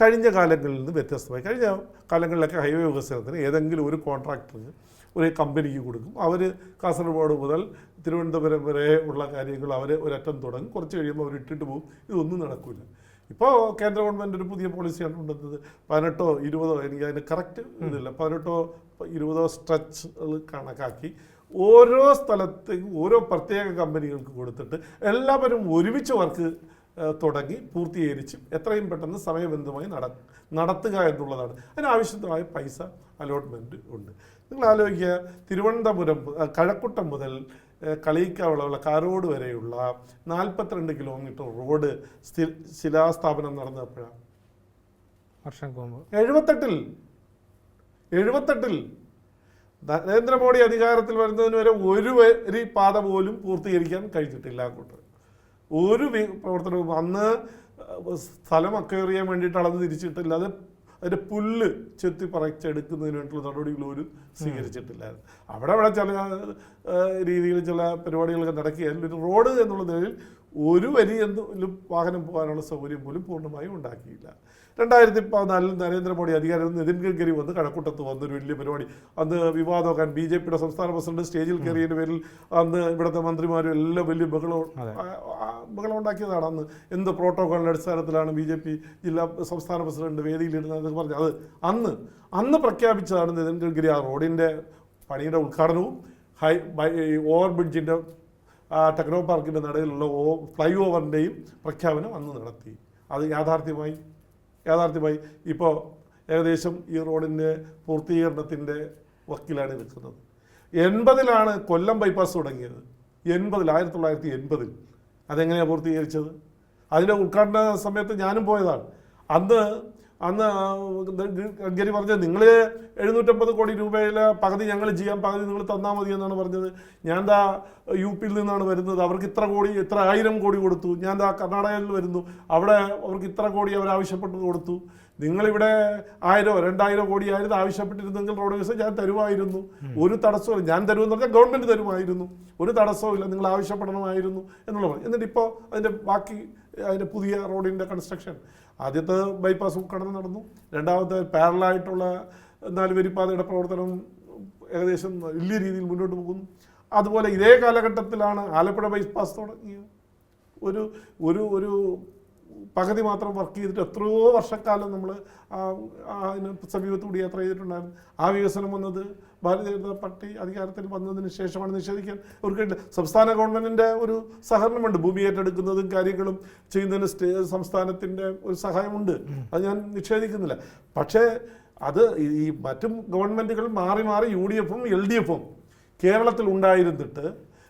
കഴിഞ്ഞ കാലങ്ങളിൽ നിന്ന് വ്യത്യസ്തമായി. കഴിഞ്ഞ കാലങ്ങളിലൊക്കെ ഹൈവേ വികസനത്തിന് ഏതെങ്കിലും ഒരു കോൺട്രാക്ടറിന് ഒരു കമ്പനിക്ക് കൊടുക്കും. അവർ കാസർഗോഡ് മുതൽ തിരുവനന്തപുരം വരെ ഉള്ള കാര്യങ്ങൾ അവർ ഒരറ്റം തുടങ്ങും. കുറച്ച് കഴിയുമ്പോൾ അവർ ഇട്ടിട്ട് പോകും. ഇതൊന്നും നടക്കില്ല ഇപ്പോൾ കേന്ദ്ര ഗവൺമെന്റ് ഒരു പുതിയ പോളിസിയാണ് കൊണ്ടുവന്നത് പതിനെട്ടോ ഇരുപതോ എനിക്ക് അതിന് കറക്റ്റ് ഇതില്ല. പതിനെട്ടോ ഇരുപതോ സ്ട്രെച്ച് കണക്കാക്കി ഓരോ സ്ഥലത്തേക്കും ഓരോ പ്രത്യേക കമ്പനികൾക്ക് കൊടുത്തിട്ട് എല്ലാവരും ഒരുമിച്ച് വർക്ക് തുടങ്ങി പൂർത്തീകരിച്ചും എത്രയും പെട്ടെന്ന് സമയബന്ധമായി നട നടത്തുക എന്നുള്ളതാണ്. അതിനാവശ്യമായ പൈസ അലോട്ട്മെന്റ് ഉണ്ട്. നിങ്ങൾ ആലോചിക്കുക തിരുവനന്തപുരം കഴക്കൂട്ടം മുതൽ കളിയിക്കാവുള്ള കാരോട് വരെയുള്ള നാൽപ്പത്തിരണ്ട് കിലോമീറ്റർ റോഡ് സ്ഥി ശിലാസ്ഥാപനം നടന്നപ്പോഴാണ് വർഷം മുമ്പ് എഴുപത്തെട്ടിൽ. എഴുപത്തെട്ടിൽ. നരേന്ദ്രമോദി അധികാരത്തിൽ വരുന്നതിന് വരെ ഒരു വരി പാത പോലും പൂർത്തീകരിക്കാൻ കഴിഞ്ഞിട്ടില്ല അങ്ങോട്ട്. ഒരു പ്രവർത്തനവും അന്ന് സ്ഥലം അക്വയർ വേണ്ടിയിട്ട് അളന്ന് തിരിച്ചിട്ടില്ല. അത് അതിന്റെ പുല്ല് ചെത്തി പറിച്ചെടുക്കുന്നതിന് വേണ്ടിയിട്ടുള്ള നടപടികൾ ഒരു സ്വീകരിച്ചിട്ടില്ലായിരുന്നു. അവിടെ അവിടെ ചില രീതിയിൽ ചില പരിപാടികളൊക്കെ നടക്കുകയായിരുന്നു ഒരു റോഡ് എന്നുള്ള നിലയിൽ ഒരു വരി എന്തെങ്കിലും വാഹനം പോകാനുള്ള സൗകര്യം പോലും പൂർണമായും ഉണ്ടാക്കിയില്ല. രണ്ടായിരത്തി പതിനാലിൽ നരേന്ദ്രമോദി അധികാരം നിതിൻ ഗഡ്കരി വന്ന് കഴക്കൂട്ടത്ത് വന്നൊരു വലിയ പരിപാടി. അന്ന് വിവാദമാക്കാൻ ബി ജെ പിയുടെ സംസ്ഥാന പ്രസിഡന്റ് സ്റ്റേജിൽ കയറിയതിന്റെ പേരിൽ അന്ന് ഇവിടുത്തെ മന്ത്രിമാരും എല്ലാം വലിയ ബഹളം ബഹളം ഉണ്ടാക്കിയതാണ് അന്ന് എന്ത് പ്രോട്ടോകോളിന്റെ അടിസ്ഥാനത്തിലാണ് ബി ജെ പി ജില്ലാ സംസ്ഥാന പ്രസിഡന്റ് വേദിയിലിരുന്നത് എന്നൊക്കെ പറഞ്ഞു. അത് അന്ന് അന്ന് പ്രഖ്യാപിച്ചതാണ് നിതിൻ ഗഡ്കരി ആ റോഡിന്റെ പണിയുടെ ഉദ്ഘാടനവും ഹൈ ബൈ ഓവർ ബ്രിഡ്ജിന്റെ ടെക്നോ പാർക്കിന്റെ നടുവിലുള്ള ഓ ഫ്ലൈ ഓവറിന്റെയും പ്രഖ്യാപനം അന്ന് നടത്തി. അത് യാഥാർത്ഥ്യമായി യാഥാർത്ഥ്യമായി ഇപ്പോൾ ഏകദേശം ഈ റോഡിന്റെ പൂർത്തീകരണത്തിന്റെ വക്കിലാണ് നിൽക്കുന്നത്. എൺപതിലാണ് കൊല്ലം ബൈപ്പാസ് തുടങ്ങിയത്. എൺപതിൽ ആയിരത്തി തൊള്ളായിരത്തി എൺപതിൽ അതെങ്ങനെയാണ് പൂർത്തീകരിച്ചത്? അതിന്റെ ഉദ്ഘാടന സമയത്ത് ഞാനും പോയതാണ്. അന്ന് അന്ന് ഗഡ്കരി പറഞ്ഞത് നിങ്ങൾ എഴുന്നൂറ്റമ്പത് കോടി രൂപയിലെ പകുതി ഞങ്ങൾ ചെയ്യാം പകുതി നിങ്ങൾ തന്നാൽ മതി എന്നാണ് പറഞ്ഞത്. ഞാൻ ദാ യു പിയിൽ നിന്നാണ് വരുന്നത്. അവർക്ക് ഇത്ര കോടി ഇത്ര ആയിരം കോടി കൊടുത്തു. ഞാൻ ദാ കർണാടകയിൽ വരുന്നു. അവിടെ അവർക്ക് ഇത്ര കോടി അവർ ആവശ്യപ്പെട്ട് കൊടുത്തു. നിങ്ങളിവിടെ ആയിരോ രണ്ടായിരോ കോടി ആയിരുന്നു ആവശ്യപ്പെട്ടിരുന്നെങ്കിൽ റോഡ് വികസനം ഞാൻ തരുമായിരുന്നു. ഒരു തടസ്സവും ഞാൻ തരുമെന്ന് പറഞ്ഞാൽ ഗവൺമെന്റ് തരുമായിരുന്നു. ഒരു തടസ്സവും ഇല്ല. നിങ്ങൾ ആവശ്യപ്പെടണമായിരുന്നു എന്നുള്ളത് എന്നിട്ട് ഇപ്പോൾ അതിന്റെ ബാക്കി അതിന്റെ പുതിയ റോഡിന്റെ കൺസ്ട്രക്ഷൻ ആദ്യത്തെ ബൈപ്പാസ് കടന്ന് നടന്നു. രണ്ടാമത്തെ പാരലായിട്ടുള്ള നാല് വരിപ്പാതയുടെ പ്രവർത്തനം ഏകദേശം വലിയ രീതിയിൽ മുന്നോട്ട് പോകുന്നു. അതുപോലെ ഇതേ കാലഘട്ടത്തിലാണ് ആലപ്പുഴ ബൈപ്പാസ് തുടങ്ങിയത് ഒരു ഒരു ഒരു പകുതി മാത്രം വർക്ക് ചെയ്തിട്ട് എത്രയോ വർഷക്കാലം നമ്മൾ അതിന് സമീപത്തുകൂടി യാത്ര ചെയ്തിട്ടുണ്ടായിരുന്നു. ആ വികസനം വന്നത് ഭാരതീയ ജനതാ പാർട്ടി അധികാരത്തിൽ വന്നതിന് ശേഷമാണ് നിഷേധിക്കാൻ അവർക്ക് സംസ്ഥാന ഗവൺമെന്റിന്റെ ഒരു സഹകരണമുണ്ട്. ഭൂമി ഏറ്റെടുക്കുന്നതും കാര്യങ്ങളും ചെയ്യുന്നതിന് സ്റ്റേ ഒരു സഹായമുണ്ട്. അത് ഞാൻ നിഷേധിക്കുന്നില്ല. പക്ഷേ അത് ഈ മറ്റും ഗവൺമെന്റുകൾ മാറി മാറി യു ഡി എഫും എൽ ഡി എഫും കേരളത്തിൽ ഉണ്ടായിരുന്നിട്ട്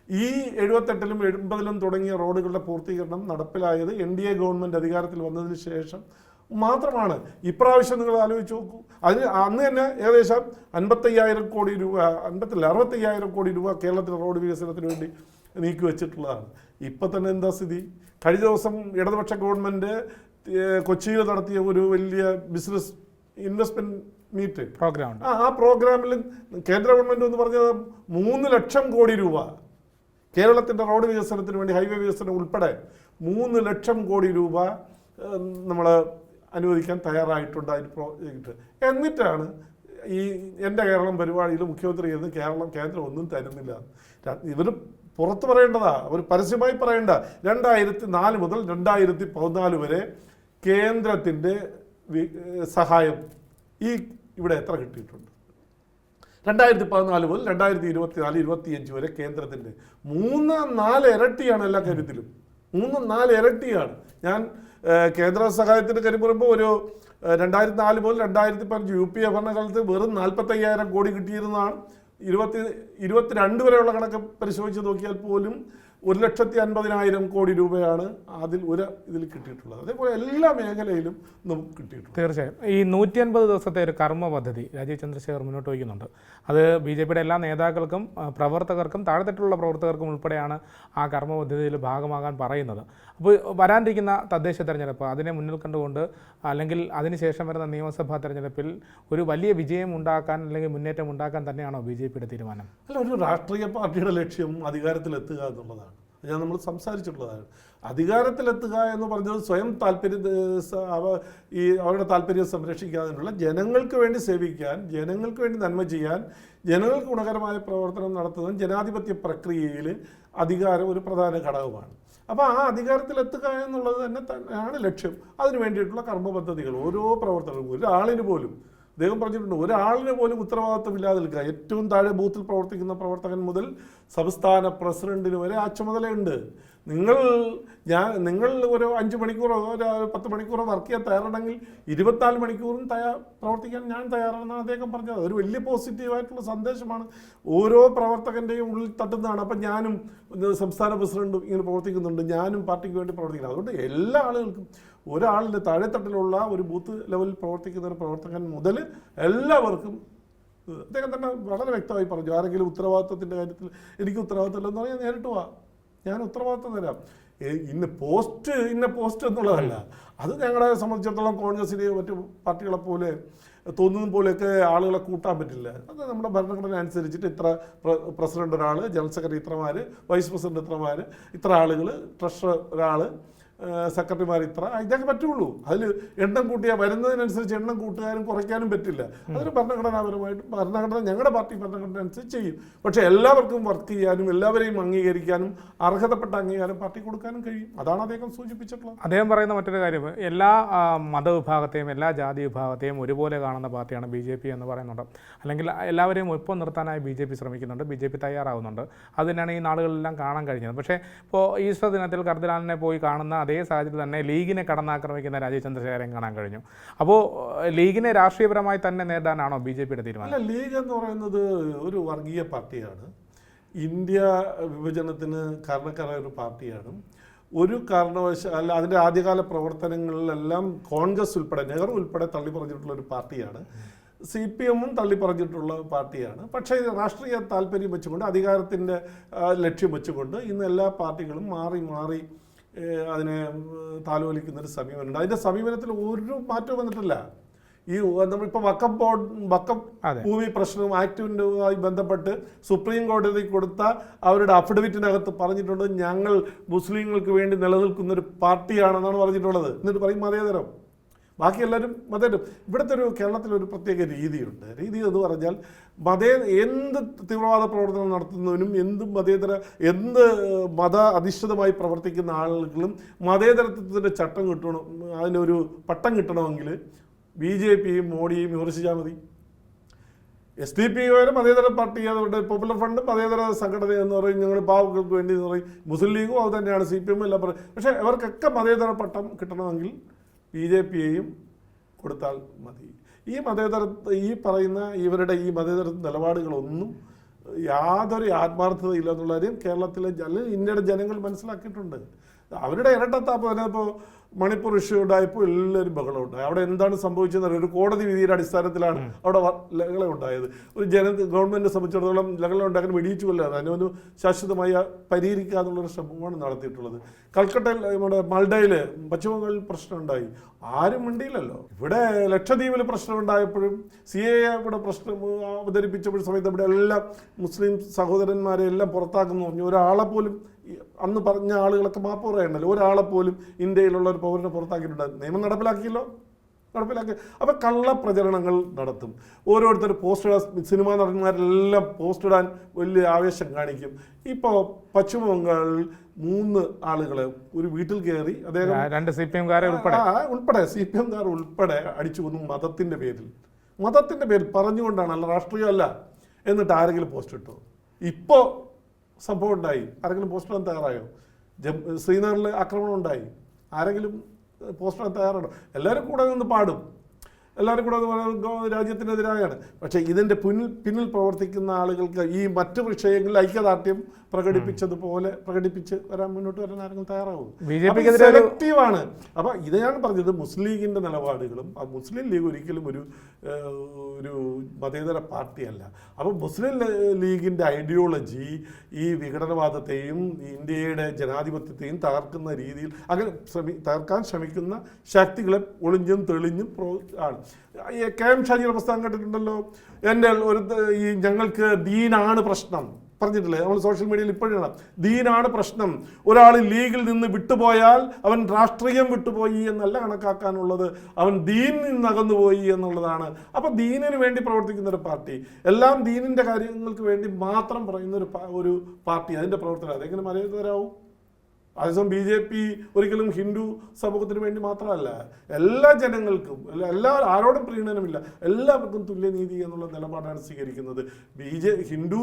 ഈ എഴുപത്തെട്ടിലും എൺപതിലും തുടങ്ങിയ റോഡുകളുടെ പൂർത്തീകരണം നടപ്പിലായത് എൻ ഡി എ ഗവൺമെന്റ് അധികാരത്തിൽ വന്നതിന് ശേഷം മാത്രമാണ്. ഇപ്രാവശ്യം നിങ്ങൾ ആലോചിച്ച് നോക്കൂ. അതിന് അന്ന് തന്നെ ഏകദേശം അൻപത്തയ്യായിരം കോടി രൂപ അൻപത്തില്ല അറുപത്തയ്യായിരം കോടി രൂപ കേരളത്തിലെ റോഡ് വികസനത്തിന് വേണ്ടി നീക്കി വെച്ചിട്ടുള്ളതാണ്. ഇപ്പം തന്നെ എന്താ സ്ഥിതി? കഴിഞ്ഞ ദിവസം ഇടതുപക്ഷ ഗവൺമെന്റ് കൊച്ചിയിൽ നടത്തിയ ഒരു വലിയ ബിസിനസ് ഇൻവെസ്റ്റ്മെന്റ് മീറ്റ് പ്രോഗ്രാം ആ പ്രോഗ്രാമിൽ കേന്ദ്ര ഗവൺമെന്റ് എന്ന് പറഞ്ഞത് മൂന്ന് ലക്ഷം കോടി രൂപ. കേരളത്തിന്റെ റോഡ് വികസനത്തിന് വേണ്ടി ഹൈവേ വികസനം ഉൾപ്പെടെ മൂന്ന് ലക്ഷം കോടി രൂപ നമ്മൾ അനുവദിക്കാൻ തയ്യാറായിട്ടുണ്ട് അതിന് പ്രോജക്റ്റ് എന്നിട്ടാണ് ഈ എന്റെ കേരളം പരിപാടിയിൽ മുഖ്യമന്ത്രി ഇരുന്ന് കേരളം കേന്ദ്രം ഒന്നും തരുന്നില്ല. ഇവർ പുറത്ത് പറയേണ്ടതാ. അവർ പരസ്യമായി പറയേണ്ട. രണ്ടായിരത്തി നാല് മുതൽ രണ്ടായിരത്തി പതിനാല് വരെ കേന്ദ്രത്തിന്റെ സഹായം ഈ ഇവിടെ എത്ര കിട്ടിയിട്ടുണ്ട്? രണ്ടായിരത്തി പതിനാല് മുതൽ രണ്ടായിരത്തി ഇരുപത്തി നാല് ഇരുപത്തിയഞ്ച് വരെ കേന്ദ്രത്തിന്റെ മൂന്ന് നാല് ഇരട്ടിയാണ് എല്ലാ കാര്യത്തിലും. മൂന്ന് നാല് ഇരട്ടിയാണ്. ഞാൻ കേന്ദ്ര സഹായത്തിന്റെ കാര്യം പറയുമ്പോൾ ഒരു രണ്ടായിരത്തി നാല് മുതൽ രണ്ടായിരത്തി പതിനഞ്ച് യു പി എ ഭരണകാലത്ത് വെറും നാൽപ്പത്തയ്യായിരം കോടി കിട്ടിയിരുന്നതാണ്. ഇരുപത്തി ഇരുപത്തിരണ്ട് വരെയുള്ള കണക്ക് പരിശോധിച്ച് നോക്കിയാൽ പോലും ഒരു ലക്ഷത്തി അൻപതിനായിരം കോടി രൂപയാണ് അതിൽ ഒരു ഇതിൽ കിട്ടിയിട്ടുള്ളത്. അതേപോലെ എല്ലാ മേഖലയിലും നമുക്ക് കിട്ടിയിട്ടുണ്ട്. തീർച്ചയായും. ഈ നൂറ്റി അൻപത് ദിവസത്തെ ഒരു കർമ്മ പദ്ധതി രാജീവ് ചന്ദ്രശേഖർ മുന്നോട്ട് വയ്ക്കുന്നുണ്ട്. അത് ബി ജെ പിയുടെ എല്ലാ നേതാക്കൾക്കും പ്രവർത്തകർക്കും താഴെത്തട്ടിലുള്ള പ്രവർത്തകർക്കും ഉൾപ്പെടെയാണ് ആ കർമ്മ പദ്ധതിയിൽ ഭാഗമാകാൻ പറയുന്നത്. അപ്പോൾ വരാനിരിക്കുന്ന തദ്ദേശ തെരഞ്ഞെടുപ്പ് അതിനെ മുന്നിൽ കണ്ടുകൊണ്ട് അല്ലെങ്കിൽ അതിനുശേഷം വരുന്ന നിയമസഭാ തെരഞ്ഞെടുപ്പിൽ ഒരു വലിയ വിജയം ഉണ്ടാക്കാൻ അല്ലെങ്കിൽ മുന്നേറ്റം ഉണ്ടാക്കാൻ തന്നെയാണോ ബി ജെ പിയുടെ തീരുമാനം? അല്ല ഒരു രാഷ്ട്രീയ പാർട്ടിയുടെ ലക്ഷ്യം അധികാരത്തിലെത്തുക എന്നുള്ളതാണ്. ഞാൻ നമ്മൾ സംസാരിച്ചിട്ടുള്ളതാണ്. അധികാരത്തിലെത്തുക എന്ന് പറഞ്ഞത് സ്വയം താല്പര്യ ഈ അവരുടെ താല്പര്യം സംരക്ഷിക്കാതിനുള്ള ജനങ്ങൾക്ക് വേണ്ടി സേവിക്കാൻ ജനങ്ങൾക്ക് വേണ്ടി നന്മ ചെയ്യാൻ ജനങ്ങൾക്ക് ഗുണകരമായ പ്രവർത്തനം നടത്തുന്ന ജനാധിപത്യ പ്രക്രിയയിൽ അധികാരം ഒരു പ്രധാന ഘടകമാണ്. അപ്പോൾ ആ അധികാരത്തിലെത്തുക എന്നുള്ളത് തന്നെ തന്നെയാണ് ലക്ഷ്യം. അതിനു വേണ്ടിയിട്ടുള്ള കർമ്മ പദ്ധതികൾ ഓരോ പ്രവർത്തനവും ഒരാളിന് പോലും അദ്ദേഹം പറഞ്ഞിട്ടുണ്ട് ഒരാളിന് പോലും ഉത്തരവാദിത്തമില്ലാതെ നിൽക്കുക. ഏറ്റവും താഴെ ബൂത്തിൽ പ്രവർത്തിക്കുന്ന പ്രവർത്തകൻ മുതൽ സംസ്ഥാന പ്രസിഡന്റിന് വരെ ആ ചുമതലയുണ്ട്. നിങ്ങൾ ഞാൻ നിങ്ങൾ ഒരു അഞ്ച് മണിക്കൂറോ ഒരു പത്ത് മണിക്കൂറോ വർക്ക് ചെയ്യാൻ തയ്യാറാണെങ്കിൽ ഇരുപത്തിനാല് മണിക്കൂറും തയ്യാർ പ്രവർത്തിക്കാൻ ഞാൻ തയ്യാറാണെന്നാണ് അദ്ദേഹം പറഞ്ഞത്. ഒരു വലിയ പോസിറ്റീവായിട്ടുള്ള സന്ദേശമാണ്. ഓരോ പ്രവർത്തകന്റെയും ഉള്ളിൽ തട്ടുന്നതാണ്. അപ്പം ഞാനും സംസ്ഥാന പ്രസിഡന്റും ഇങ്ങനെ പ്രവർത്തിക്കുന്നുണ്ട്. ഞാനും പാർട്ടിക്ക് വേണ്ടി പ്രവർത്തിക്കുന്നു അതുകൊണ്ട് എല്ലാ ആളുകൾക്കും ഒരാളിന്റെ താഴെത്തട്ടിലുള്ള ഒരു ബൂത്ത് ലെവലിൽ പ്രവർത്തിക്കുന്ന ഒരു പ്രവർത്തകൻ മുതൽ എല്ലാവർക്കും അദ്ദേഹം തന്നെ വളരെ വ്യക്തമായി പറഞ്ഞു ആരെങ്കിലും ഉത്തരവാദിത്വത്തിന്റെ കാര്യത്തിൽ എനിക്ക് ഉത്തരവാദിത്തമില്ലെന്ന് പറഞ്ഞാൽ നേരിട്ട് വാ. ഞാൻ ഉത്തരവാദിത്വം തരാം. ഇന്ന പോസ്റ്റ് ഇന്ന പോസ്റ്റ് എന്നുള്ളതല്ല. അത് ഞങ്ങളെ സംബന്ധിച്ചിടത്തോളം കോൺഗ്രസിനെയോ മറ്റു പാർട്ടികളെ പോലെ തോന്നുന്ന പോലെയൊക്കെ ആളുകളെ കൂട്ടാൻ പറ്റില്ല. അത് നമ്മുടെ ഭരണഘടന അനുസരിച്ചിട്ട് ഇത്ര പ്രസിഡന്റ് ഒരാൾ ജനറൽ സെക്രട്ടറി ഇത്രമാർ വൈസ് പ്രസിഡന്റ് ഇത്രമാർ ഇത്ര ആളുകൾ ട്രഷറർ ഒരാൾ സെക്രട്ടറിമാർ ഇത്ര. ഇതൊക്കെ പറ്റുള്ളൂ. അതിൽ എണ്ണം കൂട്ടിയാൽ വരുന്നതിനനുസരിച്ച് എണ്ണം കൂട്ടുകാരും കുറയ്ക്കാനും പറ്റില്ല. അതൊരു ഭരണഘടനാപരമായിട്ട് ഭരണഘടന ഞങ്ങളുടെ പാർട്ടി ഭരണഘടന അനുസരിച്ച് ചെയ്യും. പക്ഷെ എല്ലാവർക്കും വർക്ക് ചെയ്യാനും എല്ലാവരെയും അംഗീകരിക്കാനും അർഹതപ്പെട്ട അംഗീകാരം പാർട്ടി കൊടുക്കാനും കഴിയും. അതാണ് അദ്ദേഹം സൂചിപ്പിച്ചിട്ടുള്ളത്. അദ്ദേഹം പറയുന്ന മറ്റൊരു കാര്യം എല്ലാ മതവിഭാഗത്തെയും എല്ലാ ജാതി വിഭാഗത്തെയും ഒരുപോലെ കാണുന്ന പാർട്ടിയാണ് ബി ജെ പി എന്ന് പറയുന്നുണ്ട്. അല്ലെങ്കിൽ എല്ലാവരെയും ഒപ്പം നിർത്താനായി ബി ജെ പി ശ്രമിക്കുന്നുണ്ട് ബി ജെ പി തയ്യാറാവുന്നുണ്ട്. അതിനാണ് ഈ നാളുകളിലെല്ലാം കാണാൻ കഴിഞ്ഞത്. പക്ഷേ ഇപ്പോൾ ഈസ്റ്റർ ദിനത്തിൽ കർദിനാലിനെ പോയി കാണുന്ന അതേ സാഹചര്യത്തിൽ തന്നെ ലീഗിനെ കടന്നാക്രമിക്കുന്ന രാജീവ് ചന്ദ്രശേഖരൻ കാണാൻ കഴിഞ്ഞു. അപ്പോൾ ലീഗിനെ രാഷ്ട്രീയപരമായി തന്നെ നേടാനാണോ ബി ജെ പിയുടെ തീരുമാനം? അല്ല ലീഗ് എന്ന് പറയുന്നത് ഒരു വർഗീയ പാർട്ടിയാണ്. ഇന്ത്യ വിഭജനത്തിന് കാരണക്കാരായ ഒരു പാർട്ടിയാണ്. ഒരു കാരണവശാൽ അല്ല അതിന്റെ ആദ്യകാല പ്രവർത്തനങ്ങളിലെല്ലാം കോൺഗ്രസ് ഉൾപ്പെടെ നെഹ്റു ഉൾപ്പെടെ തള്ളി പറഞ്ഞിട്ടുള്ള ഒരു പാർട്ടിയാണ്. സി പി എമ്മും തള്ളി പറഞ്ഞിട്ടുള്ള പാർട്ടിയാണ്. പക്ഷേ രാഷ്ട്രീയ താല്പര്യം വെച്ചുകൊണ്ട് അധികാരത്തിന്റെ ലക്ഷ്യം വെച്ചുകൊണ്ട് ഇന്ന് എല്ലാ പാർട്ടികളും മാറി മാറി അതിനെ താലോലിക്കുന്നൊരു താലോലിക്കുന്ന ഒരു സമീപനമുണ്ട്. അതിന്റെ സമീപനത്തിൽ ഒരു മാറ്റവും വന്നിട്ടില്ല. ഈ നമ്മളിപ്പോൾ വക്കം ബോർഡ് വക്കം ഭൂമി പ്രശ്നവും ആക്ടിവിന്റെതുമായി ബന്ധപ്പെട്ട് സുപ്രീം കോടതി കൊടുത്ത അവരുടെ അഫിഡവിറ്റിനകത്ത് പറഞ്ഞിട്ടുണ്ട് ഞങ്ങൾ മുസ്ലിങ്ങൾക്ക് വേണ്ടി നിലനിൽക്കുന്ന ഒരു പാർട്ടിയാണെന്നാണ് പറഞ്ഞിട്ടുള്ളത്. എന്നിട്ട് പറയും മതേതരം. ബാക്കി എല്ലാവരും മതേരും ഇവിടുത്തെ ഒരു കേരളത്തിലൊരു പ്രത്യേക രീതിയുണ്ട്. രീതി എന്ന് പറഞ്ഞാൽ മതേ എന്ത് തീവ്രവാദ പ്രവർത്തനം നടത്തുന്നതിനും എന്ത് മതേതര എന്ത് മത അധിഷ്ഠിതമായി പ്രവർത്തിക്കുന്ന ആളുകളും മതേതരത്വത്തിന്റെ ചട്ടം കിട്ടണം അതിനൊരു പട്ടം കിട്ടണമെങ്കിൽ ബി ജെ പിയും മോഡിയും വിമർശിച്ചാൽ മതി. എസ് ഡി പി വരെ മതേതര പാർട്ടി അതുകൊണ്ട് പോപ്പുലർ ഫണ്ട് മതേതര സംഘടന എന്ന് പറയും ഞങ്ങൾ പാവങ്ങൾക്ക് വേണ്ടി എന്ന് പറയും. മുസ്ലിം ലീഗും അത് തന്നെയാണ് സി പി എമ്മും എല്ലാം പറയും. പക്ഷേ അവർക്കൊക്കെ മതേതര പട്ടം കിട്ടണമെങ്കിൽ ബി ജെ പിയെയും കൊടുത്താൽ മതി. ഈ മതേതര ഈ പറയുന്ന ഇവരുടെ ഈ മതേതര നിലപാടുകളൊന്നും യാതൊരു ആത്മാർത്ഥത എന്നുള്ള കാര്യം കേരളത്തിലെ ജന ഇന്ത്യയുടെ ജനങ്ങൾ മനസ്സിലാക്കിയിട്ടുണ്ട്. അവരുടെ ഇരട്ടത്താപ്പ് തന്നെ ഇപ്പോൾ മണിപ്പൂർ ഇഷ്യൂ ഉണ്ടായപ്പോൾ എല്ലാവരും ബഹളം ഉണ്ടായി അവിടെ എന്താണ് സംഭവിച്ചതെന്ന് ഒരു കോടതി വിധിയുടെ അടിസ്ഥാനത്തിലാണ് അവിടെ ലഹളം ഉണ്ടായത്. ഒരു ജന ഗവൺമെന്റിനെ സംബന്ധിച്ചിടത്തോളം ലഹളം ഉണ്ടാക്കാൻ വെടിയിച്ചു കൊല്ലാതെ അതിനൊരു ശാശ്വതമായ പരിഹരിക്കുക എന്നുള്ളൊരു ശ്രമമാണ് നടത്തിയിട്ടുള്ളത്. കൽക്കട്ടയിൽ നമ്മുടെ മൾഡയിൽ പശ്ചിമബംഗാളിൽ പ്രശ്നം ഉണ്ടായി ആരും മിണ്ടിയില്ലല്ലോ. ഇവിടെ ലക്ഷദ്വീപിൽ പ്രശ്നം ഉണ്ടായപ്പോഴും സി എ ഇവിടെ പ്രശ്നം അവതരിപ്പിച്ചപ്പോഴും സമയത്ത് ഇവിടെ എല്ലാം മുസ്ലിം സഹോദരന്മാരെ എല്ലാം പുറത്താക്കുന്നു പറഞ്ഞു. ഒരാളെ പോലും അന്ന് പറഞ്ഞ ആളുകളൊക്കെ മാപ്പ് പറയണ്ടല്ലോ ഒരാളെ പോലും ഇന്ത്യയിലുള്ള ഒരു പൗരനെ പുറത്താക്കിയിട്ടുണ്ട്. നിയമം നടപ്പിലാക്കിയല്ലോ. നടപ്പിലാക്കി. കള്ള പ്രചരണങ്ങൾ നടത്തും. ഓരോരുത്തർ പോസ്റ്റ് ഇടാൻ സിനിമാ നടന്മാരെല്ലാം പോസ്റ്റ് ഇടാൻ വലിയ ആവേശം കാണിക്കും. ഇപ്പോൾ പശ്ചിമ ബംഗാളിൽ മൂന്ന് ആളുകളെ ഒരു വീട്ടിൽ കയറി അദ്ദേഹം രണ്ട് സി പി എംകാരെ ഉൾപ്പെടെ. ഉൾപ്പെടെ. സി പി എംകാർ ഉൾപ്പെടെ അടിച്ചു കൊന്നു മതത്തിന്റെ പേരിൽ. മതത്തിന്റെ പേരിൽ പറഞ്ഞുകൊണ്ടാണ് അല്ല രാഷ്ട്രീയമല്ല എന്നിട്ട് ആരെങ്കിലും പോസ്റ്റ് ഇട്ടു. ഇപ്പോൾ സംഭവം ഉണ്ടായി. ആരെങ്കിലും പോസ്റ്റ് ഇടാൻ തയ്യാറായോ ശ്രീനഗറിൽ ആക്രമണം ഉണ്ടായി. ആരെങ്കിലും പോസ്റ്റ് ഇടാൻ തയ്യാറാണോ? എല്ലാവരും കൂടെ നിന്ന് പാടും. എല്ലാവരും കൂടെ അത് രാജ്യത്തിനെതിരായാണ്. പക്ഷേ ഇതിന്റെ പിന്നിൽ പിന്നിൽ പ്രവർത്തിക്കുന്ന ആളുകൾക്ക് ഈ മറ്റു വിഷയങ്ങളിൽ ഐക്യദാർഢ്യം പ്രകടിപ്പിച്ചതുപോലെ പ്രകടിപ്പിച്ച് വരാൻ മുന്നോട്ട് വരാൻ ആരെങ്കിലും തയ്യാറാവും? സെലക്റ്റീവാണ് അപ്പൊ ഇത് ഞാൻ പറഞ്ഞത് മുസ്ലിം ലീഗിന്റെ നിലപാടുകളും ആ മുസ്ലിം ലീഗ് ഒരിക്കലും ഒരു ഒരു മതേതര പാർട്ടിയല്ല. അപ്പൊ മുസ്ലിം ലീഗിന്റെ ഐഡിയോളജി ഈ വിഘടനവാദത്തെയും ഇന്ത്യയുടെ ജനാധിപത്യത്തെയും തകർക്കുന്ന രീതിയിൽ അങ്ങനെ ശ്രമി തകർക്കാൻ ശ്രമിക്കുന്ന ശക്തികളെ ഒളിഞ്ഞും തെളിഞ്ഞും പ്രോ ആണ്. കെ എം ഷാജിയുടെ പുസ്തകം കേട്ടിട്ടുണ്ടല്ലോ എന്റെ ഒരു ഈ ഞങ്ങൾക്ക് ദീനാണ് പ്രശ്നം. പറഞ്ഞിട്ടില്ലേ? നമ്മൾ സോഷ്യൽ മീഡിയയിൽ ഇപ്പോഴാണ് ദീനാണ് പ്രശ്നം. ഒരാൾ ലീഗിൽ നിന്ന് വിട്ടുപോയാൽ അവൻ രാഷ്ട്രീയം വിട്ടുപോയി എന്നല്ല കണക്കാക്കാനുള്ളത്. അവൻ ദീൻ നിന്ന് അകന്നുപോയി എന്നുള്ളതാണ്. അപ്പൊ ദീനിന് വേണ്ടി പ്രവർത്തിക്കുന്ന ഒരു പാർട്ടി. എല്ലാം ദീനിന്റെ കാര്യങ്ങൾക്ക് വേണ്ടി മാത്രം പറയുന്ന ഒരു ഒരു പാർട്ടി അതിന്റെ പ്രവർത്തനം അതെങ്ങനെ മര്യാദരാവും അതേസമയം ബി ജെ പി ഒരിക്കലും ഹിന്ദു സമൂഹത്തിന് വേണ്ടി മാത്രമല്ല എല്ലാ ജനങ്ങൾക്കും എല്ലാ ആരോടും പ്രീണനമില്ല എല്ലാവർക്കും തുല്യനീതി എന്നുള്ള നിലപാടാണ് സ്വീകരിക്കുന്നത്. ബി ജെ ഹിന്ദു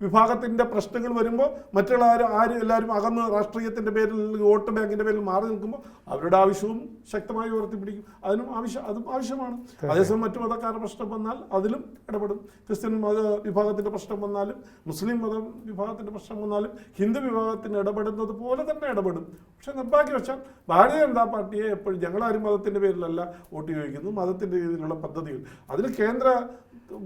വിഭാഗത്തിന്റെ പ്രശ്നങ്ങൾ വരുമ്പോൾ മറ്റുള്ള ആരും ആരും എല്ലാവരും അകന്ന് രാഷ്ട്രീയത്തിന്റെ പേരിൽ വോട്ട് ബാങ്കിന്റെ പേരിൽ മാറി നിൽക്കുമ്പോൾ അവരുടെ ആവശ്യവും ശക്തമായി ഉയർത്തിപ്പിടിക്കും. അതിനും ആവശ്യം അതും ആവശ്യമാണ്. അതേസമയം മറ്റു മതക്കാരുടെ പ്രശ്നം വന്നാൽ അതിലും ഇടപെടും. ക്രിസ്ത്യൻ മത വിഭാഗത്തിന്റെ പ്രശ്നം വന്നാലും മുസ്ലിം മത വിഭാഗത്തിന്റെ പ്രശ്നം വന്നാലും ഹിന്ദു വിഭാഗത്തിന് ഇടപെടുന്നത് പോലെ തന്നെ ഇടപെടും. പക്ഷെ നിർഭാഗ്യവശാൽ ഭാരതീയ ജനതാ പാർട്ടിയെ എപ്പോഴും ഞങ്ങളാരും മതത്തിന്റെ പേരിലല്ല വോട്ട് ചോദിക്കുന്നു. മതത്തിന്റെ രീതിയിലുള്ള പദ്ധതികൾ. അതിൽ കേന്ദ്ര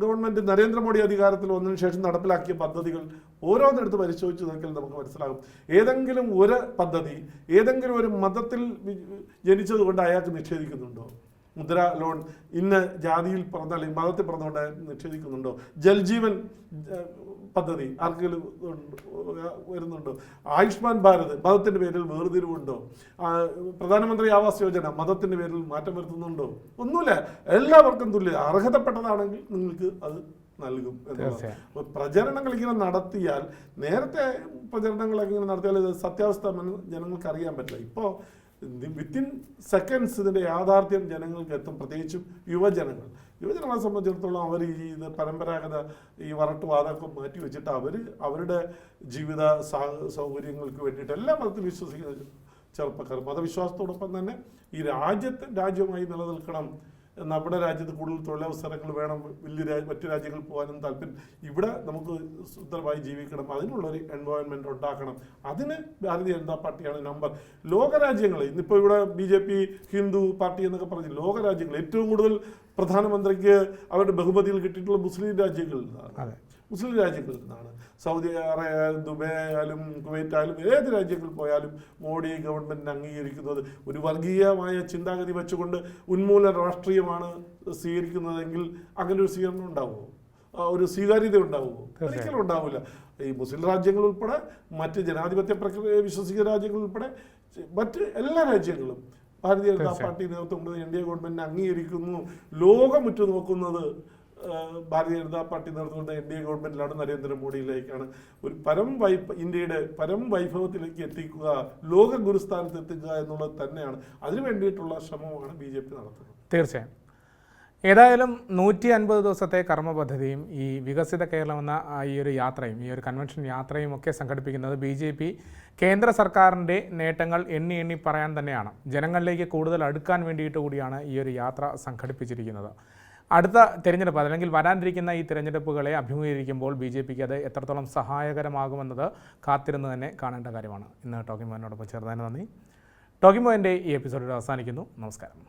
ഗവൺമെന്റ് നരേന്ദ്രമോദി അധികാരത്തിൽ വന്നതിന് ശേഷം നടപ്പിലാക്കിയ പദ്ധതികൾ ഓരോന്നെടുത്ത് പരിശോധിച്ച് നോക്കിയാൽ നമുക്ക് മനസ്സിലാകും. ഏതെങ്കിലും ഒരു പദ്ധതി ഏതെങ്കിലും ഒരു മതത്തിൽ ജനിച്ചതുകൊണ്ട് അയാൾക്ക് നിഷേധിക്കുന്നുണ്ടോ? മുദ്ര ലോൺ ഇന്ന് ജാതിയിൽ പറഞ്ഞ അല്ലെങ്കിൽ മതത്തിൽ പറഞ്ഞുകൊണ്ട് നിഷേധിക്കുന്നുണ്ടോ? ജൽജീവൻ പദ്ധതി ആർക്കെങ്കിലും വരുന്നുണ്ടോ? ആയുഷ്മാൻ ഭാരത് മതത്തിന്റെ പേരിൽ വേർതിരിവുണ്ടോ? പ്രധാനമന്ത്രി ആവാസ് യോജന മതത്തിന്റെ പേരിൽ മാറ്റം വരുത്തുന്നുണ്ടോ? ഒന്നുമില്ല. എല്ലാവർക്കും തുല്യ. അർഹതപ്പെട്ടതാണെങ്കിൽ നിങ്ങൾക്ക് അത് നൽകും. തീർച്ചയായും. പ്രചരണങ്ങൾ ഇങ്ങനെ നടത്തിയാൽ നേരത്തെ പ്രചരണങ്ങളൊക്കെ ഇങ്ങനെ നടത്തിയാൽ സത്യാവസ്ഥ ജനങ്ങൾക്ക് അറിയാൻ പറ്റില്ല. ഇപ്പോൾ വിത്തിൻ സെക്കൻഡ്സ് ഇതിന്റെ യാഥാർത്ഥ്യം ജനങ്ങൾക്ക് എത്തും. പ്രത്യേകിച്ചും യുവജനങ്ങൾ. യുവജനങ്ങളെ സംബന്ധിച്ചിടത്തോളം അവർ ഈ പരമ്പരാഗത ഈ വറട്ടുവാദമൊക്കെ മാറ്റി വെച്ചിട്ട് അവർ അവരുടെ ജീവിത സൗകര്യങ്ങൾക്ക് വേണ്ടിയിട്ട് എല്ലാ മതത്തിൽ വിശ്വസിക്കുന്ന ചെറുപ്പക്കാർ മതവിശ്വാസത്തോടൊപ്പം തന്നെ ഈ രാജ്യത്തെ രാജ്യമായി നിലനിൽക്കണം. നമ്മുടെ രാജ്യത്ത് കൂടുതൽ തൊഴിലവസരങ്ങൾ വേണം വലിയ മറ്റു രാജ്യങ്ങളിൽ പോകാനും താല്പര്യം. ഇവിടെ നമുക്ക് സുന്ദരമായി ജീവിക്കണം അതിനുള്ളൊരു എൻവയോൺമെന്റ് ഉണ്ടാക്കണം. അതിന് ഭാരതീയ ജനതാ പാർട്ടിയാണ് നമ്പർ ലോകരാജ്യങ്ങൾ ഇന്നിപ്പോൾ ഇവിടെ B J P Hindu party എന്നൊക്കെ പറഞ്ഞ് ലോകരാജ്യങ്ങൾ ഏറ്റവും കൂടുതൽ പ്രധാനമന്ത്രിക്ക് അവരുടെ ബഹുമതിയിൽ കിട്ടിയിട്ടുള്ള മുസ്ലിം അതെ. മുസ്ലിം രാജ്യങ്ങളിൽ നിന്നാണ്. സൗദി അറേബ്യ ആയാലും ദുബായ് ആയാലും കുവൈറ്റ് ആയാലും ഏത് രാജ്യങ്ങളിൽ പോയാലും മോഡി ഗവൺമെന്റിനെ അംഗീകരിക്കുന്നത് ഒരു വർഗീയമായ ചിന്താഗതി വെച്ചുകൊണ്ട് ഉന്മൂല രാഷ്ട്രീയമാണ് സ്വീകരിക്കുന്നതെങ്കിൽ അങ്ങനെ ഒരു സ്വീകരണം ഉണ്ടാവുമോ? ഒരു സ്വീകാര്യത ഉണ്ടാവുമോ? ഒരിക്കലും ഉണ്ടാവില്ല. ഈ മുസ്ലിം രാജ്യങ്ങൾ ഉൾപ്പെടെ മറ്റ് ജനാധിപത്യ പ്രക്രിയ വിശ്വസിക്കുന്ന രാജ്യങ്ങൾ ഉൾപ്പെടെ മറ്റ് എല്ലാ രാജ്യങ്ങളും ഭാരതീയ ജനതാ പാർട്ടി നേതൃത്വം എൻ ഡി എ ഗവൺമെന്റിനെ അംഗീകരിക്കുന്നു. ലോകം ഉറ്റുനോക്കുന്നത് ഭാരതീയ ജനതാ പാർട്ടി നടന്നുകൊണ്ട് എൻ ഡി എ ഗവൺമെന്റിലാണ് നരേന്ദ്രമോദിയിലേക്കാണ് ഒരു പരം വൈഭ ഇന്ത്യയുടെ പരം വൈഭവത്തിലേക്ക് എത്തിക്കുക ലോക ഗുരുസ്ഥാനത്ത് എത്തിക്കുക എന്നുള്ളത് തന്നെയാണ്. അതിനു വേണ്ടിയിട്ടുള്ള ശ്രമമാണ് ബി ജെ പി നടത്തുന്നത്. തീർച്ചയായും. ഏതായാലും നൂറ്റി അൻപത് ദിവസത്തെ കർമ്മ പദ്ധതിയും ഈ വികസിത കേരളം എന്ന ഈ ഒരു യാത്രയും ഈ ഒരു കൺവെൻഷൻ യാത്രയും ഒക്കെ സംഘടിപ്പിക്കുന്നത് ബി ജെ പി കേന്ദ്ര സർക്കാരിന്റെ നേട്ടങ്ങൾ എണ്ണി എണ്ണി പറയാൻ തന്നെയാണ്. ജനങ്ങളിലേക്ക് കൂടുതൽ അടുക്കാൻ വേണ്ടിയിട്ട് കൂടിയാണ് ഈ ഒരു യാത്ര സംഘടിപ്പിച്ചിരിക്കുന്നത്. അടുത്ത തിരഞ്ഞെടുപ്പ് അല്ലെങ്കിൽ വരാനിരിക്കുന്ന ഈ തിരഞ്ഞെടുപ്പുകളെ അഭിമുഖീകരിക്കുമ്പോൾ ബി ജെ പിക്ക് അത് എത്രത്തോളം സഹായകരമാകുമെന്നത് കാത്തിരുന്ന് തന്നെ കാണേണ്ട കാര്യമാണ്. ഇന്ന് ടോക്കിംഗ് മോനോടൊപ്പം ചേർന്നതിന് നന്ദി. ടോക്കിംഗ് മോന്റെ ഈ എപ്പിസോഡിൽ അവസാനിക്കുന്നു. നമസ്കാരം.